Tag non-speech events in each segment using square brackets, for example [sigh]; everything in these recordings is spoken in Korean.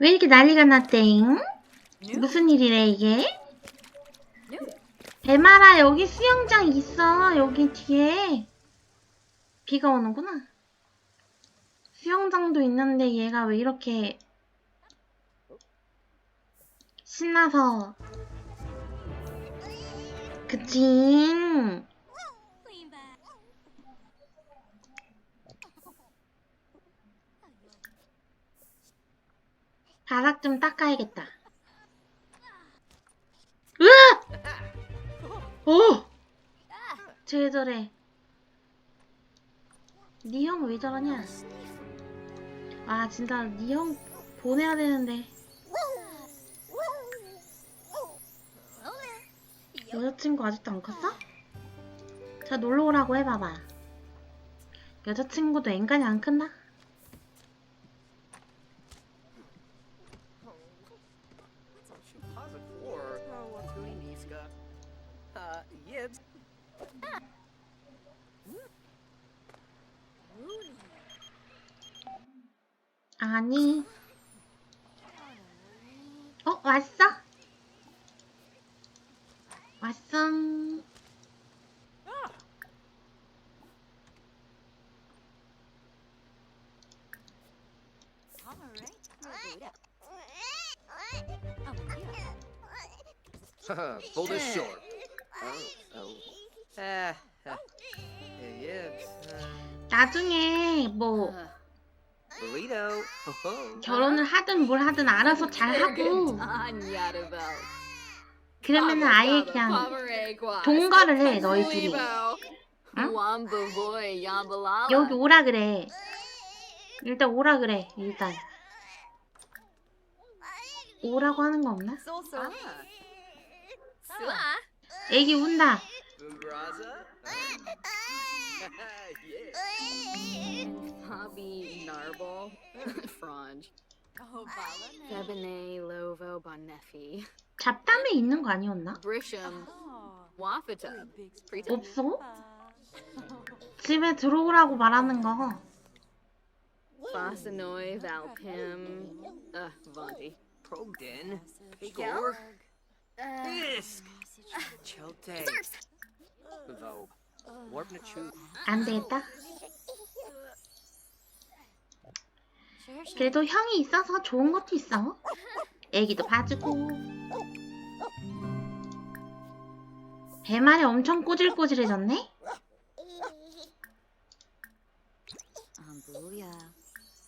왜 이렇게 난리가 났대잉? 무슨 일이래 이게? 배마라 여기 수영장 있어 여기 뒤에. 비가 오는구나. 수영장도 있는데 얘가 왜 이렇게 신나서. 그치 바닥 좀 닦아야겠다 으아! 오! 쟤 저래 니 형 왜 저러냐 아 진짜 니 형 보내야 되는데 여자친구 아직도 안 컸어? 자 놀러 오라고 해봐봐 여자친구도 앵간히 안 컸나? 아니 어 왔어? 왔어 Pull this short. Oh, oh. Uh, uh. Uh, 나중에 뭐 burrito. 결혼을 하든 뭘 하든 알아서 잘 하고. 그러면은 아예 그냥 동거를 해 너희 둘이. 응? 여기 오라 그래. 일단 오라 그래 일단. 오라고 하는 거 없나? 애기 운다. Braza. [laughs] [laughs] yeah. Narble, Frange, Febine Lovo Bonefi, 잡담에 있는 거 아니었나? Brisham, Wafata, 없어? 집에 들어오라고 말하는 거 Valpim, uh, Vonti. Progden. Igor. Isk. Chote. Vogue. Warp na chu. 안 되겠다 그래도 형이 있어서 좋은 것도 있어 애기도 봐주고 배말이 엄청 꼬질꼬질해졌네?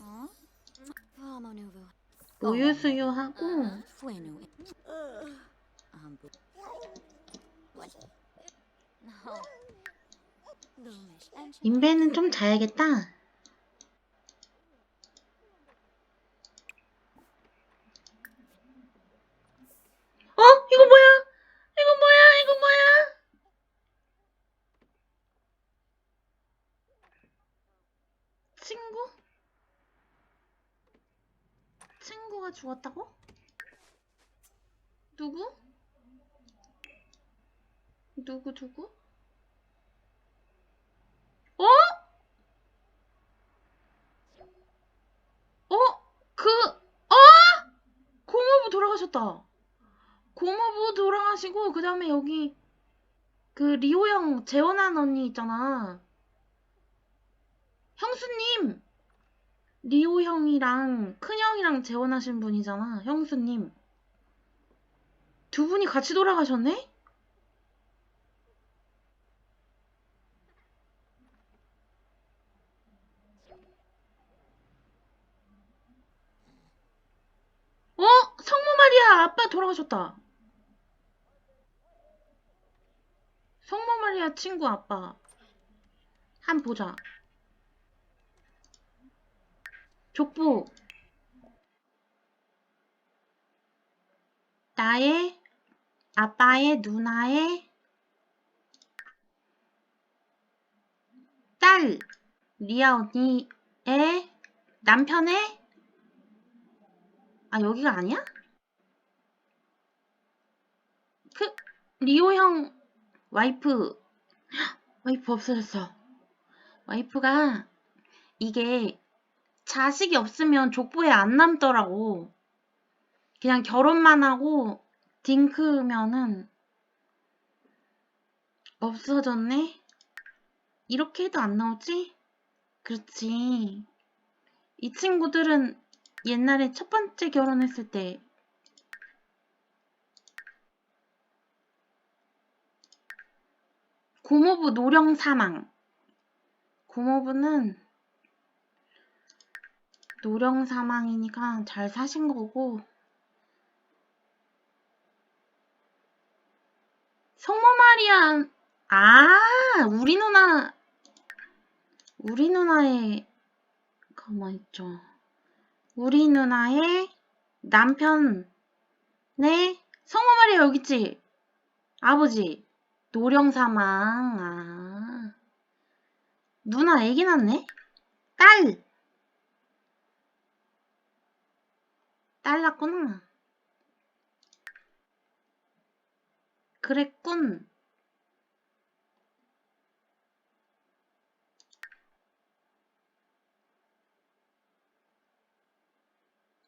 Huh? Vomonuvo. 우유수유하고. No. Lumish and 인베는 좀 자야겠다 어? 이거 뭐야? 이거 뭐야? 이거 뭐야? 친구? 친구가 죽었다고? 누구? 누구 누구? 어? 어? 그, 어? 고모부 돌아가셨다. 고모부 돌아가시고, 그 다음에 여기, 그, 리오 형 재혼한 언니 있잖아. 형수님! 리오 형이랑 큰형이랑 재혼하신 분이잖아. 형수님. 두 분이 같이 돌아가셨네? 어? 성모 마리아 아빠 돌아가셨다. 마리아 친구 아빠. 한 보자. 족보. 나의 아빠의 누나의 딸 리아 언니의 남편의 아, 여기가 아니야? 그, 리오 형, 와이프, 헉, 와이프 없어졌어. 와이프가, 이게, 자식이 없으면 족보에 안 남더라고. 그냥 결혼만 하고 딩크면은 없어졌네? 이렇게 해도 안 나오지? 그렇지. 이 친구들은 옛날에 첫 번째 결혼했을 때 고모부 노령 사망. 고모부는 노령 사망이니까 잘 사신 거고 성모 마리아 아 우리 누나 우리 누나의 가만 있죠? 우리 누나의 남편의 성모 마리아 여기 있지? 아버지 노령 사망 아 누나 애기 낳네 딸 딸 낳구나. 그랬군.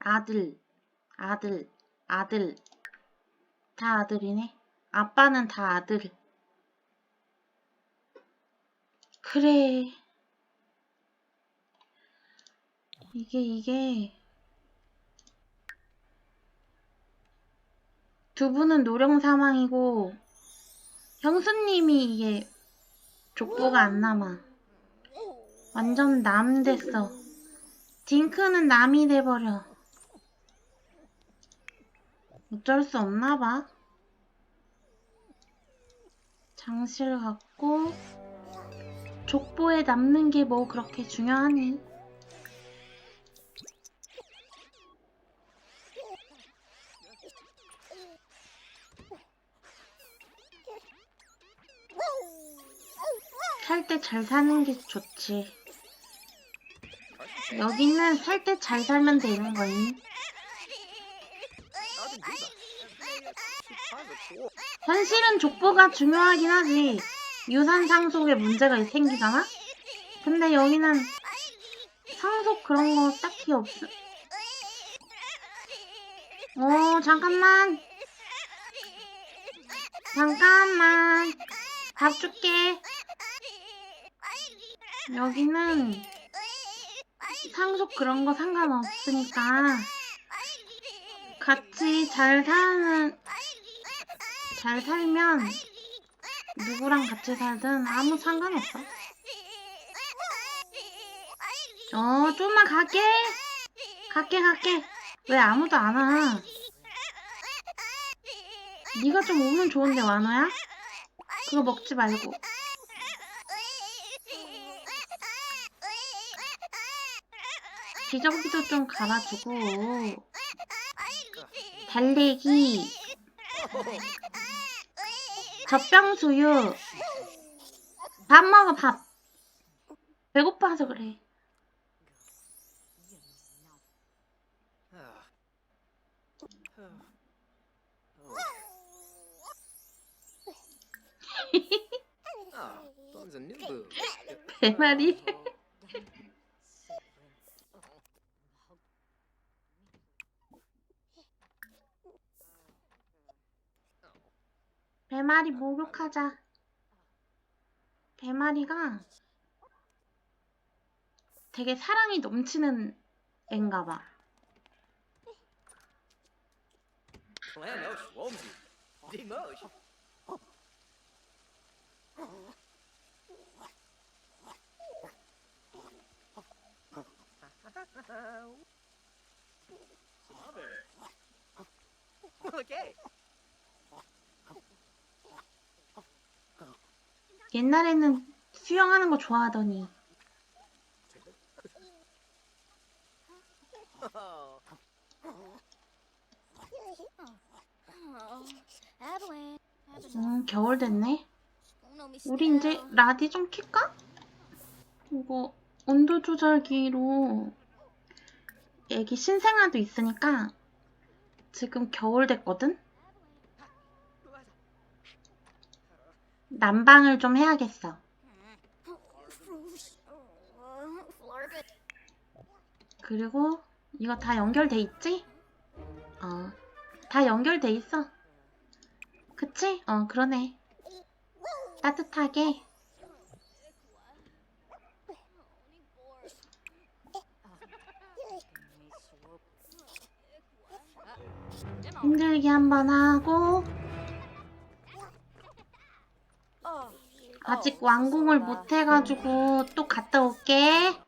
아들, 아들, 아들. 다 아들이네. 아빠는 다 아들. 그래. 이게, 이게. 두 분은 노령 사망이고 형수님이 이게 족보가 안 남아. 완전 남 됐어. 딩크는 남이 돼버려. 어쩔 수 없나 봐. 장실 갖고 족보에 남는 게 뭐 그렇게 중요하니? 살 때 잘 사는 게 좋지. 여기는 살 때 잘 살면 되는 거임. 현실은 족보가 중요하긴 하지. 유산 상속에 문제가 생기잖아? 근데 여기는 상속 그런 거 딱히 없어. 어, 잠깐만. 잠깐만. 밥 줄게. 여기는 상속 그런 거 상관없으니까 같이 잘 사는, 잘 살면 누구랑 같이 살든 아무 상관없어. 어, 좀만 갈게. 갈게, 갈게. 왜 아무도 안 와? 네가 좀 오면 좋은데 완호야? 그거 먹지 말고. 기저귀도 좀 갈아주고. 달래기, [laughs] 젖병수유. 밥 먹어, 밥. 배고파서 그래. Oh, Bum's 배마리 목욕하자. 배마리가 되게 사랑이 넘치는 앤가 봐. Okay. 옛날에는 수영하는 거 좋아하더니. 음, 겨울 됐네. 우리. 이제 라디 좀 킬까? 이거 온도 조절기로 애기 신생아도 있으니까 지금 겨울 됐거든? 난방을 좀 해야겠어. 그리고 이거 다 연결돼 있지? 어. 다 연결돼 있어. 그치? 어, 그러네. 따뜻하게. 힘들게 한번 하고 아직 완공을 못 해가지고 또 갔다 올게.